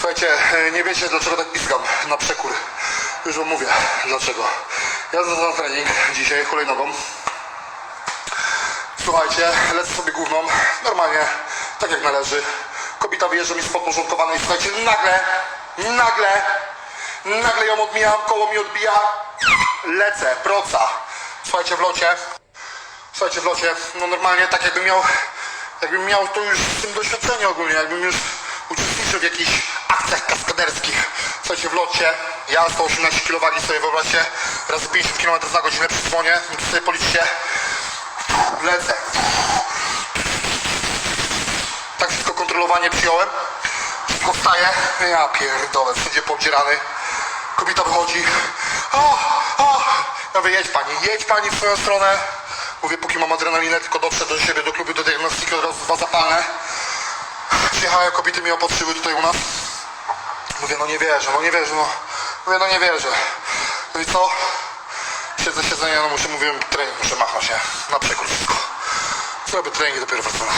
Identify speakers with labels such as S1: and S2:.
S1: Słuchajcie, e, nie wiecie dlaczego tak piskam na przekór. Już wam mówię dlaczego. Ja za trening dzisiaj hulajnogą. Słuchajcie, lecę sobie główną, normalnie, tak jak należy. Kobieta wyjeżdża mi z podporządkowanej, słuchajcie, nagle, nagle, nagle ją odmijam, koło mi odbija, lecę, proca. Słuchajcie, w locie, słuchajcie, w locie, no normalnie tak jakbym miał, jakbym miał to już z tym doświadczenie ogólnie, jakbym już uczestniczył w jakichś akcjach kaskaderskich. Słuchajcie, w locie, ja 118 kg sobie wyobraźcie, razy 50 km na godzinę przy dzwonie, to sobie policzcie, lecę. Tak wszystko kontrolowanie przyjąłem. Wszystko wstaje. Ja pierdolę, wszędzie poobdzierany. Kobieta wychodzi. O, o. Ja mówię, jedź pani, jedź pani w swoją stronę. Mówię, póki mam adrenalinę, tylko dotrze do siebie, do klubu, do diagnostyki, od razu dwa zapalne. Przyjechałem, kobiety mnie opatrzyły tutaj u nas. Mówię, no nie wierzę, no nie wierzę, no. Mówię, no nie wierzę. No i co? Siedzę, siedzenia, no muszę, mówiłem, trening muszę machnąć, nie? Na przekór wszystko. Zrobię trening i dopiero wracam na.